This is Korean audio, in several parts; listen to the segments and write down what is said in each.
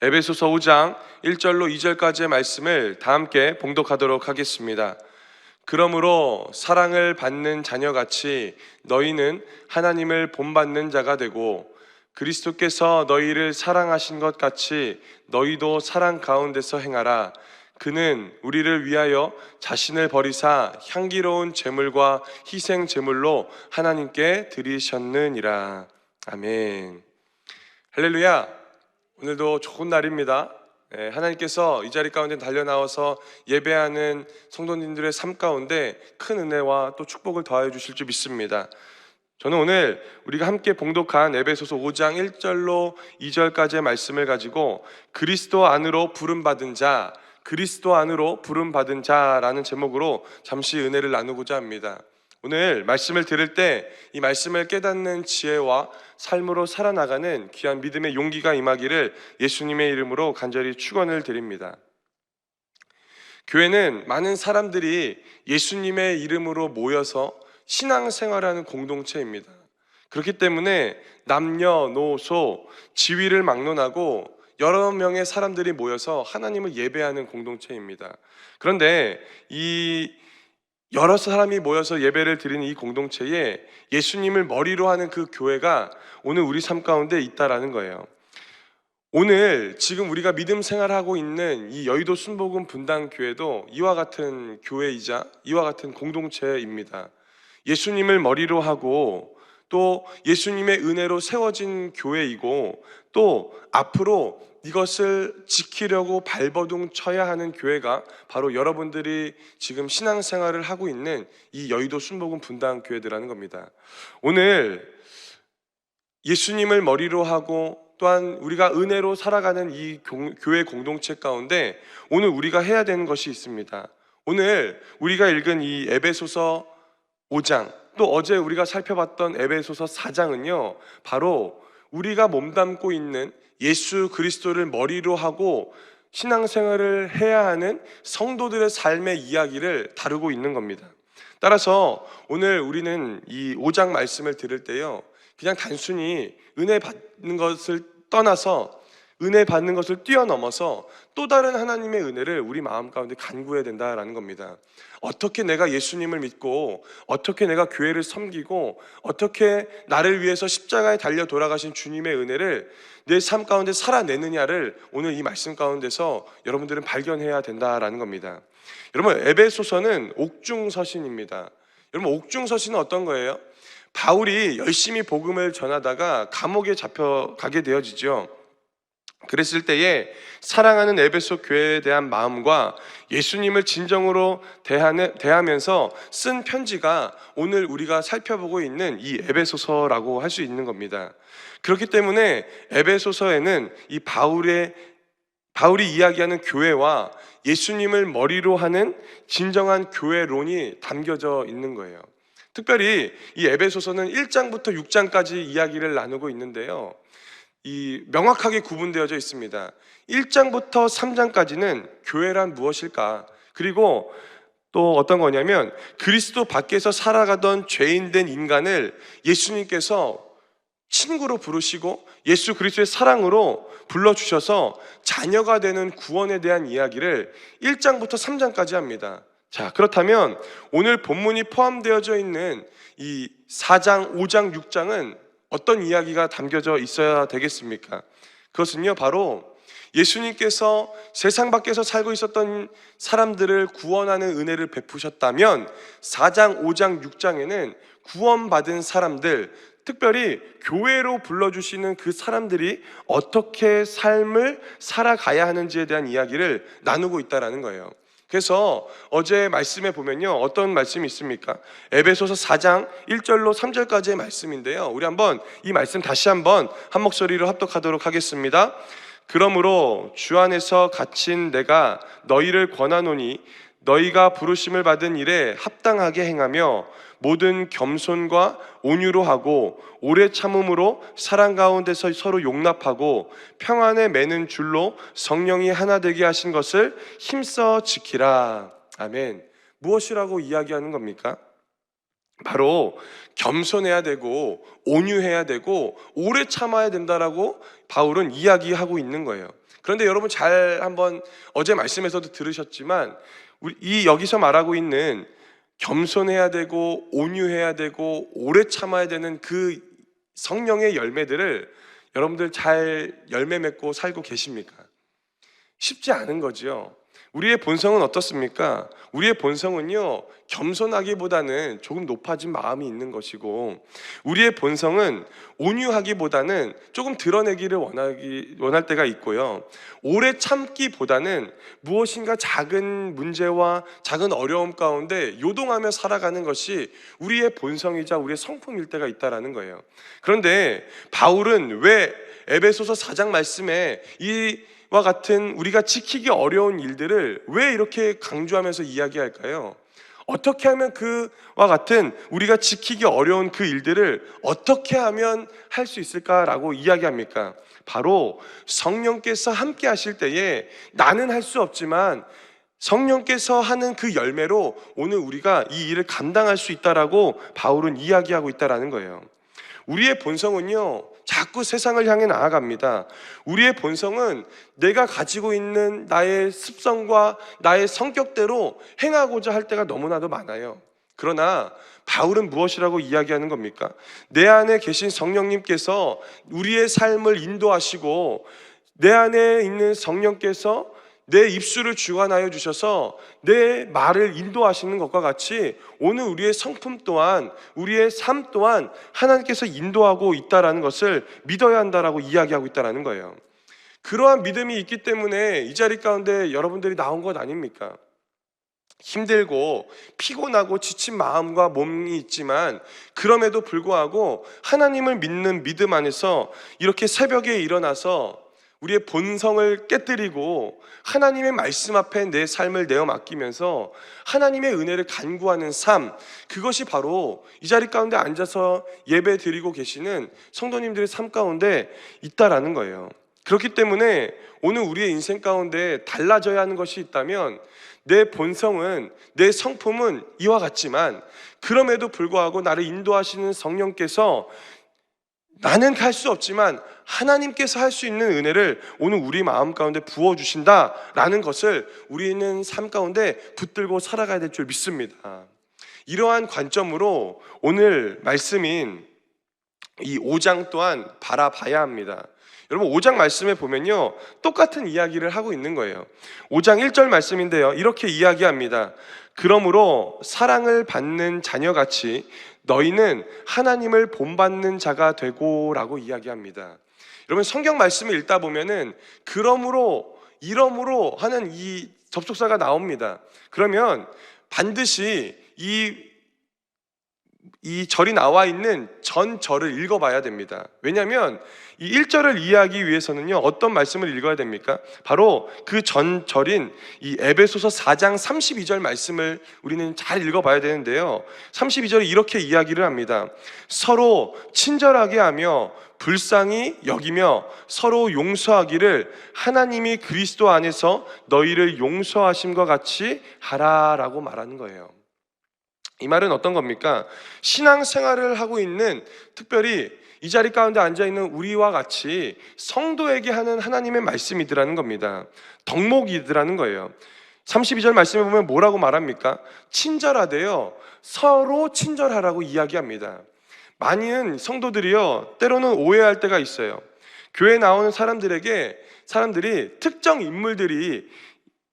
에베소서 5장 1절로 2절까지의 말씀을 다 함께 봉독하도록 하겠습니다. 그러므로 사랑을 받는 자녀같이 너희는 하나님을 본받는 자가 되고 그리스도께서 너희를 사랑하신 것 같이 너희도 사랑 가운데서 행하라. 그는 우리를 위하여 자신을 버리사 향기로운 제물과 희생 제물로 하나님께 드리셨느니라. 아멘. 할렐루야. 오늘도 좋은 날입니다. 예, 하나님께서 이 자리 가운데 달려 나와서 예배하는 성도님들의 삶 가운데 큰 은혜와 또 축복을 더하여 주실 줄 믿습니다. 저는 오늘 우리가 함께 봉독한 에베소서 5장 1절로 2절까지의 말씀을 가지고 그리스도 안으로 부름 받은 자, 그리스도 안으로 부름 받은 자라는 제목으로 잠시 은혜를 나누고자 합니다. 오늘 말씀을 들을 때 이 말씀을 깨닫는 지혜와 삶으로 살아나가는 귀한 믿음의 용기가 임하기를 예수님의 이름으로 간절히 축원을 드립니다. 교회는 많은 사람들이 예수님의 이름으로 모여서 신앙생활하는 공동체입니다. 그렇기 때문에 남녀노소 지위를 막론하고 여러 명의 사람들이 모여서 하나님을 예배하는 공동체입니다. 그런데 이 여러 사람이 모여서 예배를 드리는 이 공동체에 예수님을 머리로 하는 그 교회가 오늘 우리 삶 가운데 있다라는 거예요. 오늘 지금 우리가 믿음 생활하고 있는 이 여의도 순복음 분당 교회도 이와 같은 교회이자 이와 같은 공동체입니다. 예수님을 머리로 하고 또 예수님의 은혜로 세워진 교회이고 또 앞으로 이것을 지키려고 발버둥 쳐야 하는 교회가 바로 여러분들이 지금 신앙생활을 하고 있는 이 여의도 순복음 분당 교회들라는 겁니다. 오늘 예수님을 머리로 하고 또한 우리가 은혜로 살아가는 이 공- 교회 공동체 가운데 오늘 우리가 해야 되는 것이 있습니다. 오늘 우리가 읽은 이 에베소서 5장 또 어제 우리가 살펴봤던 에베소서 4장은요. 바로 우리가 몸담고 있는 예수 그리스도를 머리로 하고 신앙생활을 해야 하는 성도들의 삶의 이야기를 다루고 있는 겁니다. 따라서 오늘 우리는 이 5장 말씀을 들을 때요. 그냥 단순히 은혜 받는 것을 떠나서 은혜 받는 것을 뛰어넘어서 또 다른 하나님의 은혜를 우리 마음 가운데 간구해야 된다라는 겁니다. 어떻게 내가 예수님을 믿고 어떻게 내가 교회를 섬기고 어떻게 나를 위해서 십자가에 달려 돌아가신 주님의 은혜를 내 삶 가운데 살아내느냐를 오늘 이 말씀 가운데서 여러분들은 발견해야 된다라는 겁니다. 여러분 에베소서는 옥중 서신입니다. 여러분 옥중 서신은 어떤 거예요? 바울이 열심히 복음을 전하다가 감옥에 잡혀 가게 되어지죠. 그랬을 때에 사랑하는 에베소 교회에 대한 마음과 예수님을 진정으로 대하는, 대하면서 쓴 편지가 오늘 우리가 살펴보고 있는 이 에베소서라고 할 수 있는 겁니다. 그렇기 때문에 에베소서에는 이 바울의 바울이 이야기하는 교회와 예수님을 머리로 하는 진정한 교회론이 담겨져 있는 거예요. 특별히 이 에베소서는 1장부터 6장까지 이야기를 나누고 있는데요. 이 명확하게 구분되어져 있습니다. 1장부터 3장까지는 교회란 무엇일까? 그리고 또 어떤 거냐면 그리스도 밖에서 살아가던 죄인된 인간을 예수님께서 친구로 부르시고 예수 그리스도의 사랑으로 불러주셔서 자녀가 되는 구원에 대한 이야기를 1장부터 3장까지 합니다. 자, 그렇다면 오늘 본문이 포함되어져 있는 이 4장, 5장, 6장은 어떤 이야기가 담겨져 있어야 되겠습니까? 그것은요, 바로 예수님께서 세상 밖에서 살고 있었던 사람들을 구원하는 은혜를 베푸셨다면 4장, 5장, 6장에는 구원받은 사람들, 특별히 교회로 불러주시는 그 사람들이 어떻게 삶을 살아가야 하는지에 대한 이야기를 나누고 있다라는 거예요. 그래서 어제 말씀에 보면요. 어떤 말씀이 있습니까? 에베소서 4장 1절로 3절까지의 말씀인데요. 우리 한번 이 말씀 다시 한번 한 목소리로 합독하도록 하겠습니다. 그러므로 주 안에서 갇힌 내가 너희를 권하노니 너희가 부르심을 받은 일에 합당하게 행하며 모든 겸손과 온유로 하고 오래 참음으로 사랑 가운데서 서로 용납하고 평안에 매는 줄로 성령이 하나 되게 하신 것을 힘써 지키라. 아멘. 무엇이라고 이야기하는 겁니까? 바로 겸손해야 되고 온유해야 되고 오래 참아야 된다라고 바울은 이야기하고 있는 거예요. 그런데 여러분 잘 한번 어제 말씀에서도 들으셨지만 이 여기서 말하고 있는 겸손해야 되고 온유해야 되고 오래 참아야 되는 그 성령의 열매들을 여러분들 잘 열매 맺고 살고 계십니까? 쉽지 않은 거지요. 우리의 본성은 어떻습니까? 우리의 본성은요, 겸손하기보다는 조금 높아진 마음이 있는 것이고, 우리의 본성은 온유하기보다는 조금 드러내기를 원하기, 원할 때가 있고요. 오래 참기보다는 무엇인가 작은 문제와 작은 어려움 가운데 요동하며 살아가는 것이 우리의 본성이자 우리의 성품일 때가 있다라는 거예요. 그런데 바울은 왜 에베소서 4장 말씀에 이와 같은 우리가 지키기 어려운 일들을 왜 이렇게 강조하면서 이야기할까요? 어떻게 하면 그와 같은 우리가 지키기 어려운 그 일들을 어떻게 하면 할 수 있을까라고 이야기합니까? 바로 성령께서 함께 하실 때에 나는 할 수 없지만 성령께서 하는 그 열매로 오늘 우리가 이 일을 감당할 수 있다라고 바울은 이야기하고 있다라는 거예요. 우리의 본성은요, 자꾸 세상을 향해 나아갑니다. 우리의 본성은 내가 가지고 있는 나의 습성과 나의 성격대로 행하고자 할 때가 너무나도 많아요. 그러나 바울은 무엇이라고 이야기하는 겁니까? 내 안에 계신 성령님께서 우리의 삶을 인도하시고 내 안에 있는 성령께서 내 입술을 주관하여 주셔서 내 말을 인도하시는 것과 같이 오늘 우리의 성품 또한 우리의 삶 또한 하나님께서 인도하고 있다라는 것을 믿어야 한다라고 이야기하고 있다라는 거예요. 그러한 믿음이 있기 때문에 이 자리 가운데 여러분들이 나온 것 아닙니까? 힘들고 피곤하고 지친 마음과 몸이 있지만 그럼에도 불구하고 하나님을 믿는 믿음 안에서 이렇게 새벽에 일어나서 우리의 본성을 깨뜨리고 하나님의 말씀 앞에 내 삶을 내어 맡기면서 하나님의 은혜를 간구하는 삶 그것이 바로 이 자리 가운데 앉아서 예배 드리고 계시는 성도님들의 삶 가운데 있다라는 거예요. 그렇기 때문에 오늘 우리의 인생 가운데 달라져야 하는 것이 있다면 내 본성은 내 성품은 이와 같지만 그럼에도 불구하고 나를 인도하시는 성령께서 나는 갈수 없지만 하나님께서 할 수 있는 은혜를 오늘 우리 마음 가운데 부어 주신다라는 것을 우리는 삶 가운데 붙들고 살아가야 될 줄 믿습니다. 이러한 관점으로 오늘 말씀인 이 5장 또한 바라봐야 합니다. 여러분 5장 말씀에 보면요. 똑같은 이야기를 하고 있는 거예요. 5장 1절 말씀인데요. 이렇게 이야기합니다. 그러므로 사랑을 받는 자녀같이 너희는 하나님을 본받는 자가 되고라고 이야기합니다. 여러분 성경 말씀을 읽다 보면은 그러므로 이러므로 하는 이 접속사가 나옵니다. 그러면 반드시 이 이 절이 나와 있는 전 절을 읽어봐야 됩니다. 왜냐하면 이 1절을 이해하기 위해서는요, 어떤 말씀을 읽어야 됩니까? 바로 그 전 절인 이 에베소서 4장 32절 말씀을 우리는 잘 읽어봐야 되는데요. 32절에 이렇게 이야기를 합니다. 서로 친절하게 하며 불쌍히 여기며 서로 용서하기를 하나님이 그리스도 안에서 너희를 용서하심과 같이 하라라고 말하는 거예요. 이 말은 어떤 겁니까? 신앙생활을 하고 있는 특별히 이 자리 가운데 앉아 있는 우리와 같이 성도에게 하는 하나님의 말씀이더라는 겁니다. 덕목이더라는 거예요. 32절 말씀에 보면 뭐라고 말합니까? 친절하대요. 서로 친절하라고 이야기합니다. 많은 성도들이요, 때로는 오해할 때가 있어요. 교회 나오는 사람들에게 사람들이 특정 인물들이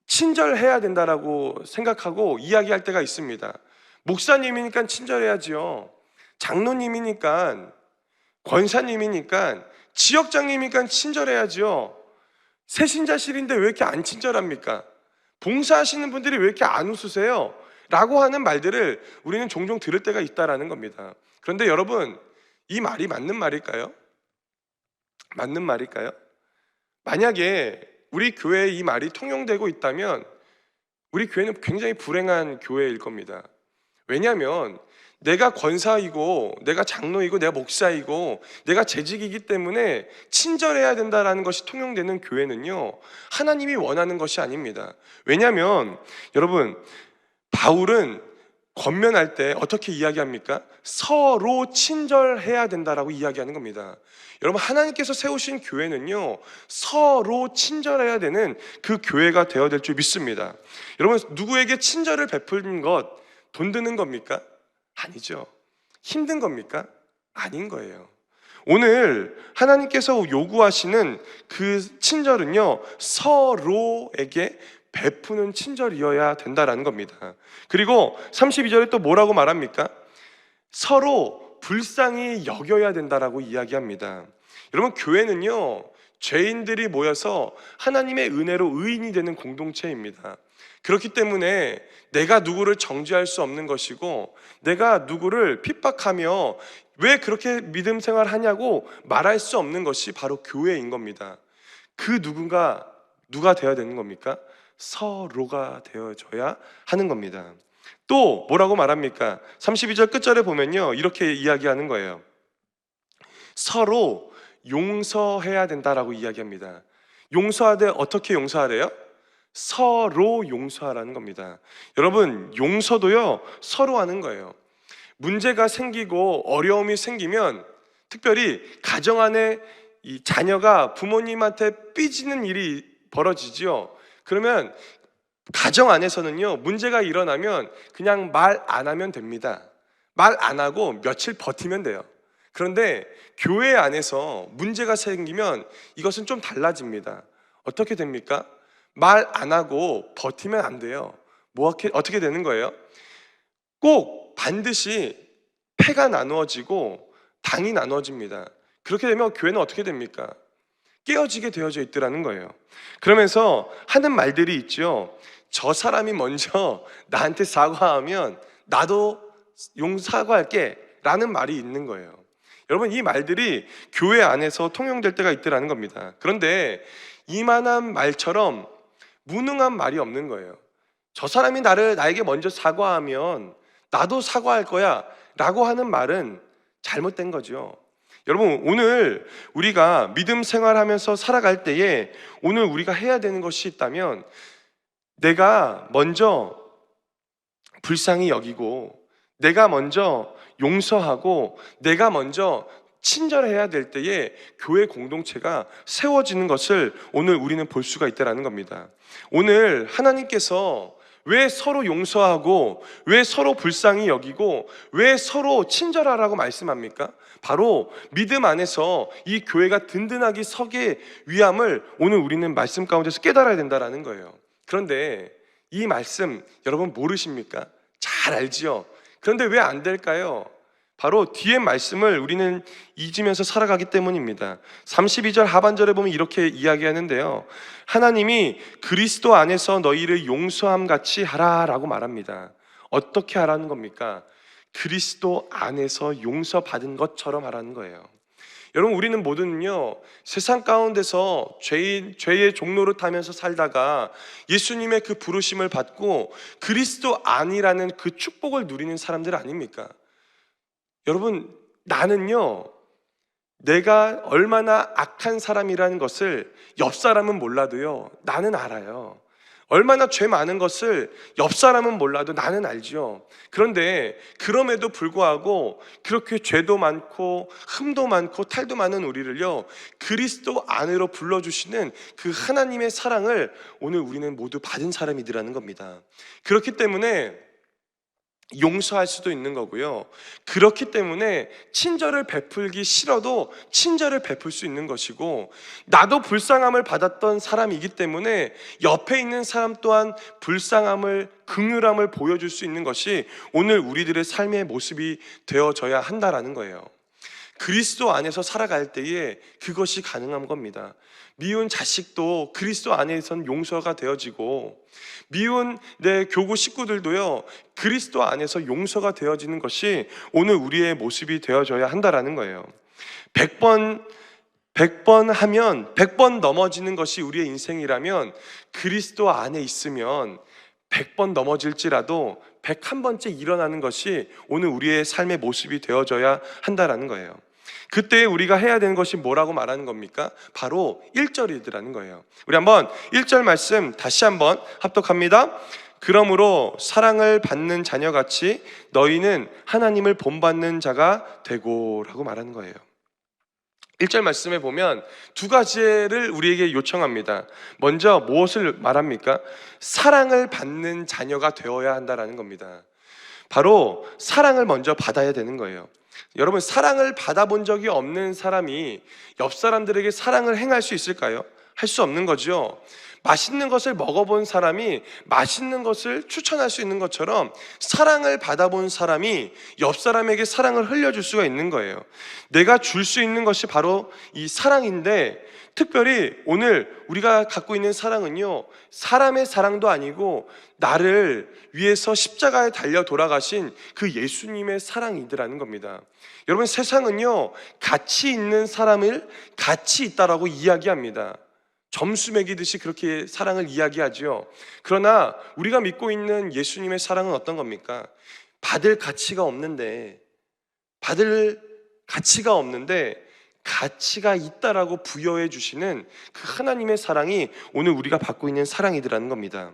친절해야 된다라고 생각하고 이야기할 때가 있습니다. 목사님이니까 친절해야지요. 장로님이니까 권사님이니까 지역장님이니까 친절해야지요. 새신자실인데 왜 이렇게 안 친절합니까? 봉사하시는 분들이 왜 이렇게 안 웃으세요? 라고 하는 말들을 우리는 종종 들을 때가 있다라는 겁니다. 그런데 여러분, 이 말이 맞는 말일까요? 맞는 말일까요? 만약에 우리 교회에 이 말이 통용되고 있다면 우리 교회는 굉장히 불행한 교회일 겁니다. 왜냐하면 내가 권사이고 내가 장로이고 내가 목사이고 내가 재직이기 때문에 친절해야 된다라는 것이 통용되는 교회는요 하나님이 원하는 것이 아닙니다. 왜냐하면 여러분 바울은 권면할 때 어떻게 이야기합니까? 서로 친절해야 된다라고 이야기하는 겁니다. 여러분 하나님께서 세우신 교회는요 서로 친절해야 되는 그 교회가 되어야 될 줄 믿습니다. 여러분 누구에게 친절을 베푸는 것 돈 드는 겁니까? 아니죠. 힘든 겁니까? 아닌 거예요. 오늘 하나님께서 요구하시는 그 친절은요 서로에게 베푸는 친절이어야 된다라는 겁니다. 그리고 32절에 또 뭐라고 말합니까? 서로 불쌍히 여겨야 된다라고 이야기합니다. 여러분 교회는요 죄인들이 모여서 하나님의 은혜로 의인이 되는 공동체입니다. 그렇기 때문에 내가 누구를 정죄할 수 없는 것이고 내가 누구를 핍박하며 왜 그렇게 믿음 생활 하냐고 말할 수 없는 것이 바로 교회인 겁니다. 그 누군가 누가 되어야 되는 겁니까? 서로가 되어져야 하는 겁니다. 또 뭐라고 말합니까? 32절 끝절에 보면요. 이렇게 이야기하는 거예요. 서로 용서해야 된다라고 이야기합니다. 용서하되 어떻게 용서하래요? 서로 용서하라는 겁니다. 여러분, 용서도요, 서로 하는 거예요. 문제가 생기고 어려움이 생기면 특별히 가정 안에 이 자녀가 부모님한테 삐지는 일이 벌어지지요. 그러면 가정 안에서는요, 문제가 일어나면 그냥 말 안 하면 됩니다. 말 안 하고 며칠 버티면 돼요. 그런데 교회 안에서 문제가 생기면 이것은 좀 달라집니다. 어떻게 됩니까? 말 안 하고 버티면 안 돼요. 뭐 어떻게- 되는 거예요? 꼭 반드시 패가 나누어지고 당이 나누어집니다. 그렇게 되면 교회는 어떻게 됩니까? 깨어지게 되어져 있더라는 거예요. 그러면서 하는 말들이 있죠. 저 사람이 먼저 나한테 사과하면 나도 용 사과할게 라는 말이 있는 거예요. 여러분 이 말들이 교회 안에서 통용될 때가 있더라는 겁니다. 그런데 이만한 말처럼 무능한 말이 없는 거예요. 저 사람이 나를 나에게 먼저 사과하면 나도 사과할 거야 라고 하는 말은 잘못된 거죠. 여러분 오늘 우리가 믿음 생활하면서 살아갈 때에 오늘 우리가 해야 되는 것이 있다면 내가 먼저 불쌍히 여기고 내가 먼저 용서하고 내가 먼저 친절해야 될 때에 교회 공동체가 세워지는 것을 오늘 우리는 볼 수가 있다라는 겁니다. 오늘 하나님께서 왜 서로 용서하고 왜 서로 불쌍히 여기고 왜 서로 친절하라고 말씀합니까? 바로 믿음 안에서 이 교회가 든든하게 서게 위함을 오늘 우리는 말씀 가운데서 깨달아야 된다라는 거예요. 그런데 이 말씀 여러분 모르십니까? 잘 알지요. 그런데 왜 안 될까요? 바로 뒤에 말씀을 우리는 잊으면서 살아가기 때문입니다. 32절 하반절에 보면 이렇게 이야기하는데요. 하나님이 그리스도 안에서 너희를 용서함 같이 하라라고 말합니다. 어떻게 하라는 겁니까? 그리스도 안에서 용서받은 것처럼 하라는 거예요. 여러분 우리는 모두는요 세상 가운데서 죄인 죄의 종로를 타면서 살다가 예수님의 그 부르심을 받고 그리스도 안이라는 그 축복을 누리는 사람들 아닙니까? 여러분 나는요 내가 얼마나 악한 사람이라는 것을 옆 사람은 몰라도요 나는 알아요. 얼마나 죄 많은 것을 옆 사람은 몰라도 나는 알죠. 그런데 그럼에도 불구하고 그렇게 죄도 많고 흠도 많고 탈도 많은 우리를요 그리스도 안으로 불러주시는 그 하나님의 사랑을 오늘 우리는 모두 받은 사람이더라는 겁니다. 그렇기 때문에 용서할 수도 있는 거고요. 그렇기 때문에 친절을 베풀기 싫어도 친절을 베풀 수 있는 것이고, 나도 불쌍함을 받았던 사람이기 때문에 옆에 있는 사람 또한 불쌍함을, 긍휼함을 보여줄 수 있는 것이 오늘 우리들의 삶의 모습이 되어져야 한다라는 거예요. 그리스도 안에서 살아갈 때에 그것이 가능한 겁니다. 미운 자식도 그리스도 안에선 용서가 되어지고 미운 내 교구 식구들도요 그리스도 안에서 용서가 되어지는 것이 오늘 우리의 모습이 되어져야 한다라는 거예요. 100번 100번 하면 100번 넘어지는 것이 우리의 인생이라면 그리스도 안에 있으면 100번 넘어질지라도 101번째 일어나는 것이 오늘 우리의 삶의 모습이 되어져야 한다라는 거예요. 그때 우리가 해야 되는 것이 뭐라고 말하는 겁니까? 바로 1절이더라는 거예요. 우리 한번 1절 말씀 다시 한번 합독합니다. 그러므로 사랑을 받는 자녀같이 너희는 하나님을 본받는 자가 되고라고 말하는 거예요. 1절 말씀에 보면 두 가지를 우리에게 요청합니다. 먼저 무엇을 말합니까? 사랑을 받는 자녀가 되어야 한다라는 겁니다. 바로 사랑을 먼저 받아야 되는 거예요. 여러분, 사랑을 받아본 적이 없는 사람이 옆 사람들에게 사랑을 행할 수 있을까요? 할 수 없는 거죠. 맛있는 것을 먹어본 사람이 맛있는 것을 추천할 수 있는 것처럼 사랑을 받아본 사람이 옆 사람에게 사랑을 흘려줄 수가 있는 거예요. 내가 줄 수 있는 것이 바로 이 사랑인데 특별히 오늘 우리가 갖고 있는 사랑은요, 사람의 사랑도 아니고 나를 위해서 십자가에 달려 돌아가신 그 예수님의 사랑이더라는 겁니다. 여러분 세상은요, 가치 있는 사람을 가치 있다라고 이야기합니다. 점수 매기듯이 그렇게 사랑을 이야기하죠. 그러나 우리가 믿고 있는 예수님의 사랑은 어떤 겁니까? 받을 가치가 없는데, 받을 가치가 없는데, 가치가 있다라고 부여해 주시는 그 하나님의 사랑이 오늘 우리가 받고 있는 사랑이더라는 겁니다.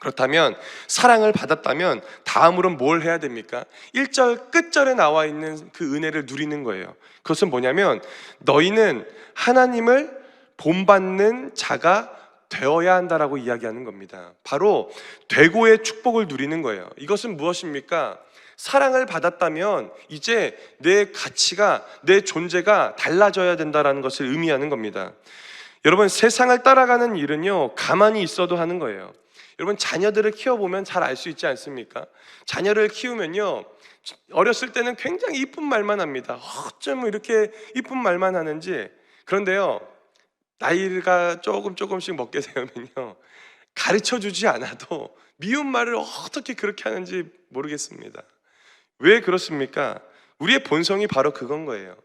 그렇다면 사랑을 받았다면 다음으로는 뭘 해야 됩니까? 1절 끝절에 나와 있는 그 은혜를 누리는 거예요. 그것은 뭐냐면 너희는 하나님을 본받는 자가 되어야 한다라고 이야기하는 겁니다. 바로 되고의 축복을 누리는 거예요. 이것은 무엇입니까? 사랑을 받았다면 이제 내 가치가 내 존재가 달라져야 된다라는 것을 의미하는 겁니다. 여러분 세상을 따라가는 일은요 가만히 있어도 하는 거예요. 여러분 자녀들을 키워보면 잘 알 수 있지 않습니까? 자녀를 키우면요 어렸을 때는 굉장히 이쁜 말만 합니다. 어쩜 이렇게 이쁜 말만 하는지 그런데요 나이가 조금 조금씩 먹게 되면요 가르쳐 주지 않아도 미운 말을 어떻게 그렇게 하는지 모르겠습니다. 왜 그렇습니까? 우리의 본성이 바로 그건 거예요.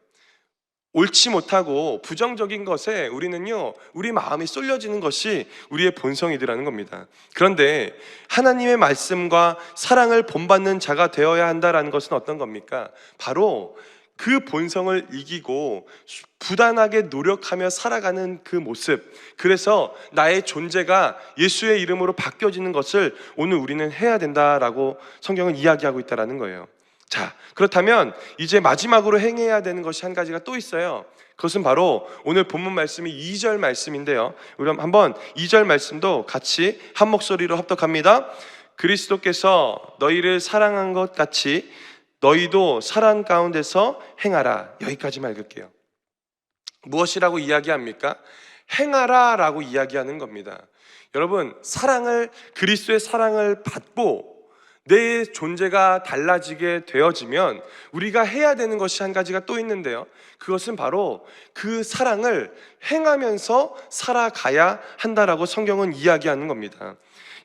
옳지 못하고 부정적인 것에 우리는요, 우리 마음이 쏠려지는 것이 우리의 본성이더라는 겁니다. 그런데 하나님의 말씀과 사랑을 본받는 자가 되어야 한다라는 것은 어떤 겁니까? 바로 그 본성을 이기고 부단하게 노력하며 살아가는 그 모습. 그래서 나의 존재가 예수의 이름으로 바뀌어지는 것을 오늘 우리는 해야 된다라고 성경은 이야기하고 있다라는 거예요. 자, 그렇다면 이제 마지막으로 행해야 되는 것이 한 가지가 또 있어요. 그것은 바로 오늘 본문 말씀이 2절 말씀인데요. 우리 한번 2절 말씀도 같이 한 목소리로 합독합니다. 그리스도께서 너희를 사랑한 것 같이 너희도 사랑 가운데서 행하라. 여기까지만 읽을게요. 무엇이라고 이야기합니까? 행하라 라고 이야기하는 겁니다. 여러분, 사랑을 그리스도의 사랑을 받고 내 존재가 달라지게 되어지면 우리가 해야 되는 것이 한 가지가 또 있는데요. 그것은 바로 그 사랑을 행하면서 살아가야 한다라고 성경은 이야기하는 겁니다.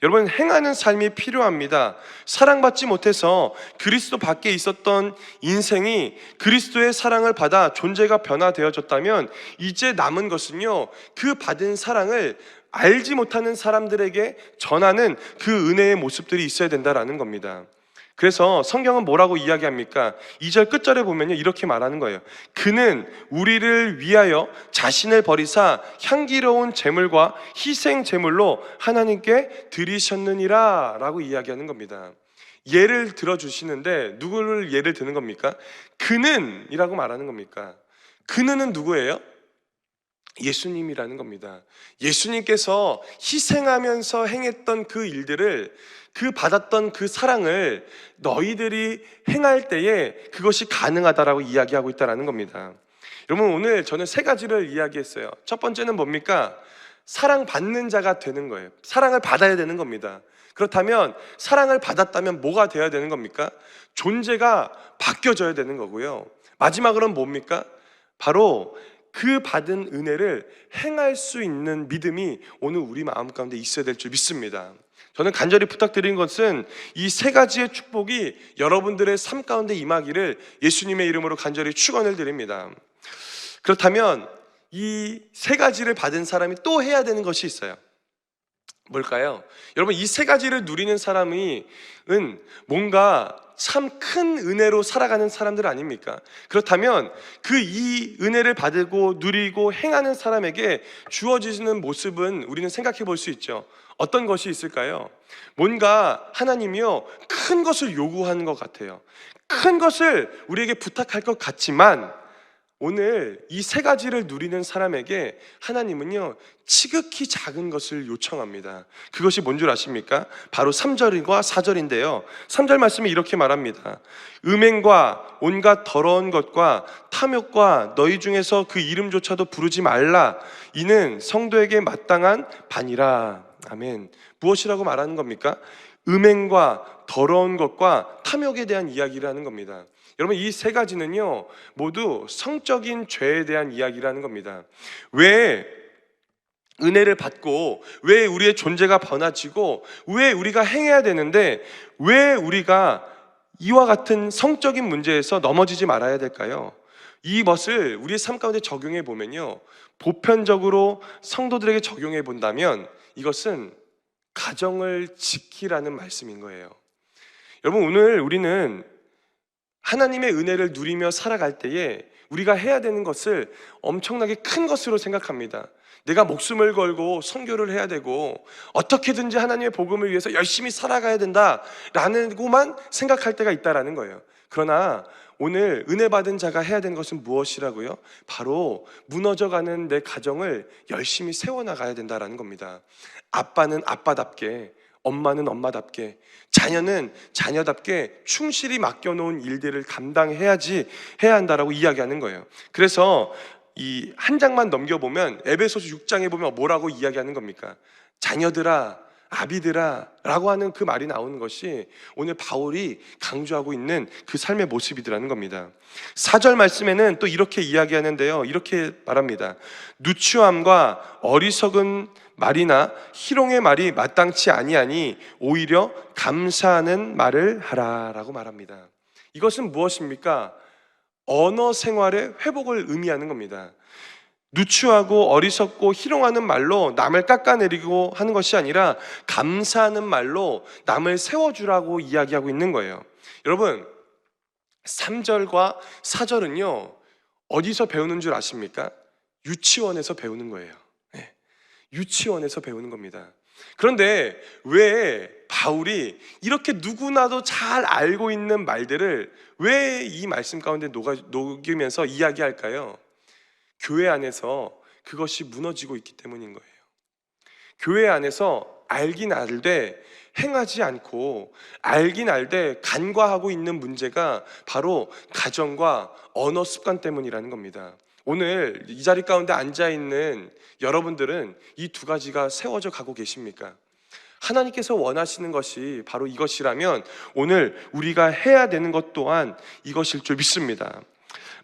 여러분 행하는 삶이 필요합니다. 사랑받지 못해서 그리스도 밖에 있었던 인생이 그리스도의 사랑을 받아 존재가 변화되어졌다면 이제 남은 것은요. 그 받은 사랑을 알지 못하는 사람들에게 전하는 그 은혜의 모습들이 있어야 된다라는 겁니다. 그래서 성경은 뭐라고 이야기합니까? 2절 끝절에 보면요. 이렇게 말하는 거예요. 그는 우리를 위하여 자신을 버리사 향기로운 제물과 희생 제물로 하나님께 드리셨느니라 라고 이야기하는 겁니다. 예를 들어 주시는데 누구를 예를 드는 겁니까? 그는 이라고 말하는 겁니까? 그는은 누구예요? 예수님이라는 겁니다. 예수님께서 희생하면서 행했던 그 일들을 그 받았던 그 사랑을 너희들이 행할 때에 그것이 가능하다라고 이야기하고 있다라는 겁니다. 여러분 오늘 저는 세 가지를 이야기했어요. 첫 번째는 뭡니까? 사랑 받는 자가 되는 거예요. 사랑을 받아야 되는 겁니다. 그렇다면 사랑을 받았다면 뭐가 되어야 되는 겁니까? 존재가 바뀌어져야 되는 거고요. 마지막으로는 뭡니까? 바로 그 받은 은혜를 행할 수 있는 믿음이 오늘 우리 마음 가운데 있어야 될 줄 믿습니다. 저는 간절히 부탁드린 것은 이 세 가지의 축복이 여러분들의 삶 가운데 임하기를 예수님의 이름으로 간절히 축원을 드립니다. 그렇다면 이 세 가지를 받은 사람이 또 해야 되는 것이 있어요. 뭘까요? 여러분 이 세 가지를 누리는 사람이 은 뭔가 참 큰 은혜로 살아가는 사람들 아닙니까? 그렇다면 그 이 은혜를 받고 누리고 행하는 사람에게 주어지는 모습은 우리는 생각해 볼 수 있죠. 어떤 것이 있을까요? 뭔가 하나님이요 큰 것을 요구하는 것 같아요. 큰 것을 우리에게 부탁할 것 같지만 오늘 이 세 가지를 누리는 사람에게 하나님은요, 지극히 작은 것을 요청합니다. 그것이 뭔 줄 아십니까? 바로 3절과 4절인데요. 3절 말씀이 이렇게 말합니다. 음행과 온갖 더러운 것과 탐욕과 너희 중에서 그 이름조차도 부르지 말라. 이는 성도에게 마땅한 반이라. 아멘. 무엇이라고 말하는 겁니까? 음행과 더러운 것과 탐욕에 대한 이야기를 하는 겁니다. 여러분 이 세 가지는요 모두 성적인 죄에 대한 이야기라는 겁니다. 왜 은혜를 받고 왜 우리의 존재가 번화지고 왜 우리가 행해야 되는데 왜 우리가 이와 같은 성적인 문제에서 넘어지지 말아야 될까요? 이것을 우리의 삶 가운데 적용해 보면요 보편적으로 성도들에게 적용해 본다면 이것은 가정을 지키라는 말씀인 거예요. 여러분 오늘 우리는 하나님의 은혜를 누리며 살아갈 때에 우리가 해야 되는 것을 엄청나게 큰 것으로 생각합니다. 내가 목숨을 걸고 선교를 해야 되고 어떻게든지 하나님의 복음을 위해서 열심히 살아가야 된다라는고만 생각할 때가 있다라는 거예요. 그러나 오늘 은혜 받은 자가 해야 되는 것은 무엇이라고요? 바로 무너져가는 내 가정을 열심히 세워나가야 된다라는 겁니다. 아빠는 아빠답게, 엄마는 엄마답게, 자녀는 자녀답게 충실히 맡겨놓은 일들을 감당해야지 해야 한다라고 이야기하는 거예요. 그래서 이 한 장만 넘겨보면 에베소서 6장에 보면 뭐라고 이야기하는 겁니까? 자녀들아, 아비들아 라고 하는 그 말이 나오는 것이 오늘 바울이 강조하고 있는 그 삶의 모습이더라는 겁니다. 4절 말씀에는 또 이렇게 이야기하는데요. 이렇게 말합니다. 누추함과 어리석은 말이나 희롱의 말이 마땅치 아니하니 오히려 감사하는 말을 하라라고 말합니다. 이것은 무엇입니까? 언어 생활의 회복을 의미하는 겁니다. 누추하고 어리석고 희롱하는 말로 남을 깎아내리고 하는 것이 아니라 감사하는 말로 남을 세워주라고 이야기하고 있는 거예요. 여러분, 3절과 4절은요, 어디서 배우는 줄 아십니까? 유치원에서 배우는 거예요. 네. 유치원에서 배우는 겁니다. 그런데 왜 바울이 이렇게 누구나도 잘 알고 있는 말들을 왜 이 말씀 가운데 녹아, 녹이면서 이야기할까요? 교회 안에서 그것이 무너지고 있기 때문인 거예요. 교회 안에서 알긴 알되 행하지 않고 알긴 알되 간과하고 있는 문제가 바로 가정과 언어 습관 때문이라는 겁니다. 오늘 이 자리 가운데 앉아 있는 여러분들은 이 두 가지가 세워져 가고 계십니까? 하나님께서 원하시는 것이 바로 이것이라면 오늘 우리가 해야 되는 것 또한 이것일 줄 믿습니다.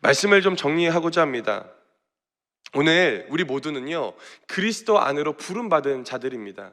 말씀을 좀 정리하고자 합니다. 오늘 우리 모두는요, 그리스도 안으로 부름받은 자들입니다.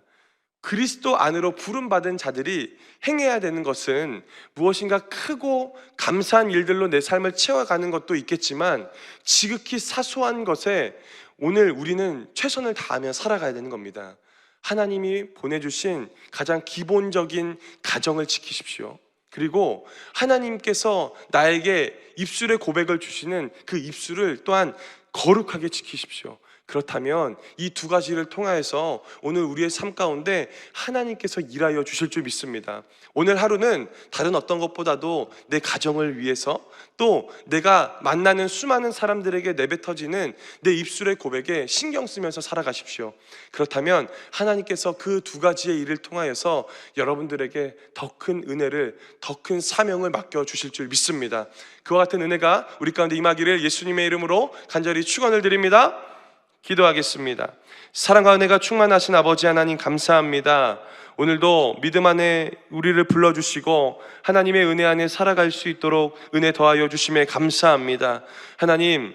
그리스도 안으로 부름받은 자들이 행해야 되는 것은 무엇인가 크고 감사한 일들로 내 삶을 채워가는 것도 있겠지만 지극히 사소한 것에 오늘 우리는 최선을 다하며 살아가야 되는 겁니다. 하나님이 보내주신 가장 기본적인 가정을 지키십시오. 그리고 하나님께서 나에게 입술의 고백을 주시는 그 입술을 또한 거룩하게 지키십시오. 그렇다면 이 두 가지를 통하여서 오늘 우리의 삶 가운데 하나님께서 일하여 주실 줄 믿습니다. 오늘 하루는 다른 어떤 것보다도 내 가정을 위해서 또 내가 만나는 수많은 사람들에게 내뱉어지는 내 입술의 고백에 신경 쓰면서 살아가십시오. 그렇다면 하나님께서 그 두 가지의 일을 통하여서 여러분들에게 더 큰 은혜를, 더 큰 사명을 맡겨 주실 줄 믿습니다. 그와 같은 은혜가 우리 가운데 임하기를 예수님의 이름으로 간절히 축원을 드립니다. 기도하겠습니다. 사랑과 은혜가 충만하신 아버지 하나님 감사합니다. 오늘도 믿음 안에 우리를 불러주시고 하나님의 은혜 안에 살아갈 수 있도록 은혜 더하여 주심에 감사합니다. 하나님,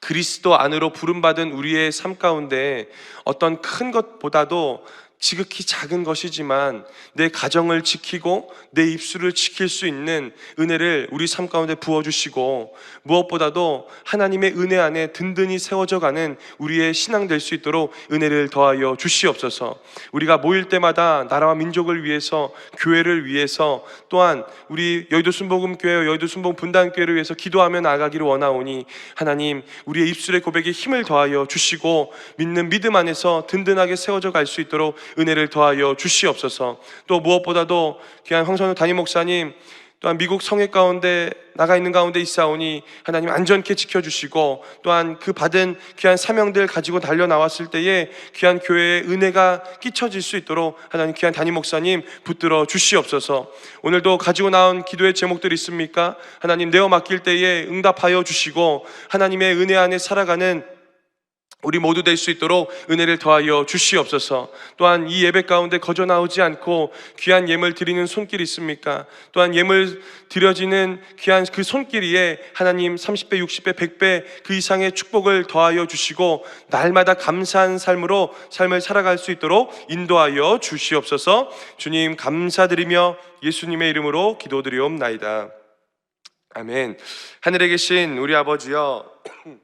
그리스도 안으로 부름받은 우리의 삶 가운데 어떤 큰 것보다도 지극히 작은 것이지만 내 가정을 지키고 내 입술을 지킬 수 있는 은혜를 우리 삶 가운데 부어주시고 무엇보다도 하나님의 은혜 안에 든든히 세워져 가는 우리의 신앙 될 수 있도록 은혜를 더하여 주시옵소서. 우리가 모일 때마다 나라와 민족을 위해서 교회를 위해서 또한 우리 여의도 순복음 교회 여의도 순복음 분단 교회를 위해서 기도하며 나아가기를 원하오니 하나님 우리의 입술의 고백에 힘을 더하여 주시고 믿는 믿음 안에서 든든하게 세워져 갈 수 있도록 은혜를 더하여 주시옵소서. 또 무엇보다도 귀한 황선우 담임 목사님 또한 미국 성회 가운데 나가 있는 가운데 있사오니 하나님 안전케 지켜주시고 또한 그 받은 귀한 사명들 가지고 달려 나왔을 때에 귀한 교회에 은혜가 끼쳐질 수 있도록 하나님 귀한 담임 목사님 붙들어 주시옵소서. 오늘도 가지고 나온 기도의 제목들 있습니까? 하나님 내어 맡길 때에 응답하여 주시고 하나님의 은혜 안에 살아가는 우리 모두 될 수 있도록 은혜를 더하여 주시옵소서. 또한 이 예배 가운데 거저 나오지 않고 귀한 예물 드리는 손길이 있습니까? 또한 예물 드려지는 귀한 그 손길 위에 하나님 30배, 60배, 100배 그 이상의 축복을 더하여 주시고 날마다 감사한 삶으로 삶을 살아갈 수 있도록 인도하여 주시옵소서. 주님 감사드리며 예수님의 이름으로 기도드리옵나이다. 아멘. 하늘에 계신 우리 아버지여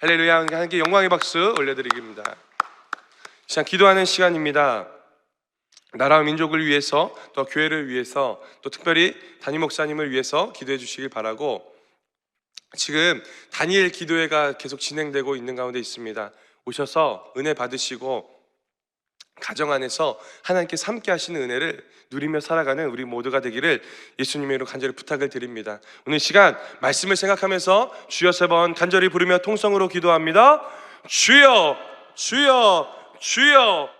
할렐루야 함께 영광의 박수 올려드리겠습니다 시간 기도하는 시간입니다 나라와 민족을 위해서 또 교회를 위해서 또 특별히 담임 목사님을 위해서 기도해 주시길 바라고 지금 다니엘 기도회가 계속 진행되고 있는 가운데 있습니다. 오셔서 은혜 받으시고 가정 안에서 하나님께서 함께 하시는 은혜를 누리며 살아가는 우리 모두가 되기를 예수님의 이름으로 간절히 부탁을 드립니다. 오늘 시간 말씀을 생각하면서 주여 세 번 간절히 부르며 통성으로 기도합니다. 주여 주여 주여